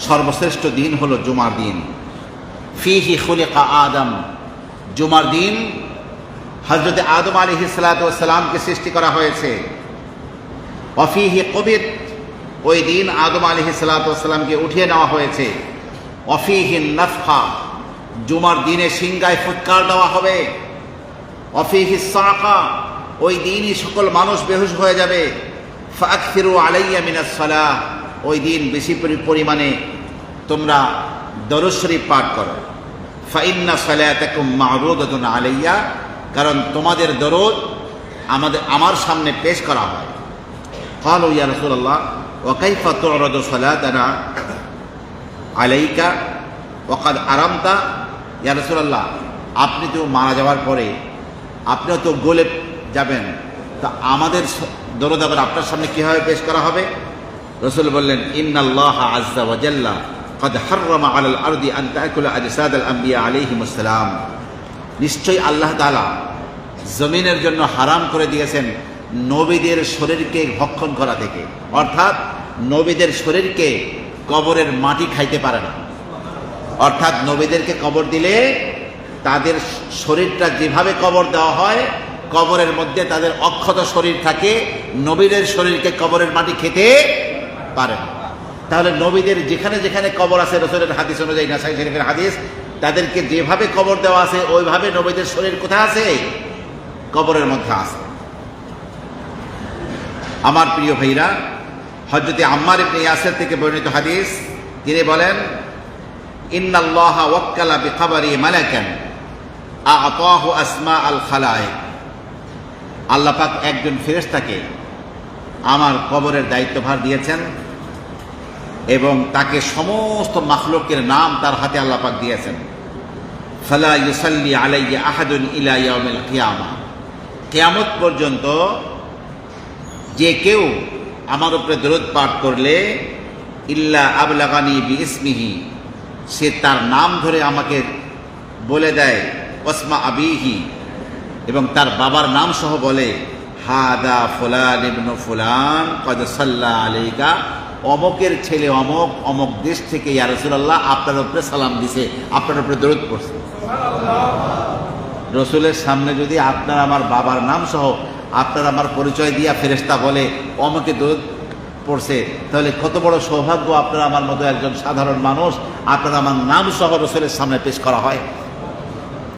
সর্বশ্রেষ্ঠ দিন হলো জুমার দিন। ফিহি খুলিকা আদম। জুমার দিন হজরত আদম আলী সালাতামকে সৃষ্টি করা হয়েছে। অফিহি কবিত, ওই দিন আদম আলী সালাতামকে উঠিয়ে নেওয়া হয়েছে। অফিহি নফা জুমার দিনে সিংগায় ফুৎকার দেওয়া হবে। অফিহি সাকা, ওই দিনই সকল মানুষ বেহুশ হয়ে যাবে। ফাকফিরু আলাইয়া মিনাস সালাহ। ওই দিন বেশি পরি- পরিমাণে তোমরা দরুদ শরীফ পাঠ করো ফাইন্না সালাতাকুম মারুদাতুন আলাইয়া কারণ তোমাদের দরদ আমাদের আমার সামনে পেশ করা হয় قالوا يا رسول الله وكيف تعرض صلاتنا عليك وقد আরামতা ইয়া রাসূলুল্লাহ আপনি তো মারা যাওয়ার পরে আপনিও তো গলে যাবেন তা আমাদের স- দরদ আবার আপনার সামনে কীভাবে পেশ করা হবে রসুল বললেন, ইন্নাল্লাহ আজ্জা ওয়াজাল্লা কদ হাররামা আলাল আরদি আন তাকুলা আজসাদ আল আম্বিয়া নিশ্চয়ই আল্লাহ তাআলা জমিনের জন্য হারাম করে দিয়েছেন নবীদের শরীরকে ভক্ষণ করা থেকে। অর্থাৎ নবীদের শরীরকে কবরের মাটি খাইতে পারে না। অর্থাৎ নবীদেরকে কবর দিলে তাদের শরীরটা যেভাবে কবর দেওয়া হয়, কবরের মধ্যে তাদের অক্ষত শরীর থাকে, নবীদের শরীরকে কবরের মাটি খেতে পারে না তাহলে নবীদের যেখানে যেখানে কবর আছে, রসুলের হাদিস অনুযায়ী, নাসাই শরীফের হাদিস, তাদেরকে যেভাবে কবর দেওয়া আছে, ওইভাবে নবীদের শরীর কোথায় আছে? কবরের মধ্যে আছে। আমার প্রিয় ভাইরা হজরতে আম্মার ইবনে ইয়াসের থেকে বর্ণিত হাদিস, তিনি বলেন, ইন্নাল্লাহা ওয়াক্কালা বিখাবারি মালাকান আতাহু আসমা আল খালায়েক আল্লাহ পাক একজন ফেরেশতাকে আমার কবরের দায়িত্বভার দিয়েছেন। এবং তাকে সমস্ত মাখলুকের নাম তার হাতে আল্লাহ পাক দিয়েছেন। ফালা ইউসাল্লি আলাইয়া আহাদুন ইলা ইয়াউমিল কিয়ামা। কিয়ামত পর্যন্ত যে কেউ আমার উপরে দরদ পাঠ করলে, ইল্লা আবলাগানি বি ইসমিহি সে তার নাম ধরে আমাকে বলে দেয় ওসমা আবিহি, এবং তার বাবার নাম সহ বলে, হাদা ফুলান ইবনু ফুলান, কদ সাল্লাহ আলাইকা অমকের ছেলে অমক অমক দেশ থেকে ইয়া রাসূলুল্লাহ আপনার উপরে সালাম দিছে, আপনার উপরে দরদ পড়ছে। রসুলের সামনে যদি আপনার আমার বাবার নাম সহ আপনার আমার পরিচয় দিয়া ফেরেস্তা বলে, অমকে দরদ পড়ছে, তাহলে কত বড় সৌভাগ্য আপনার আমার মতো একজন সাধারণ মানুষ, আপনার আমার নাম সহ রসুলের সামনে পেশ করা হয়।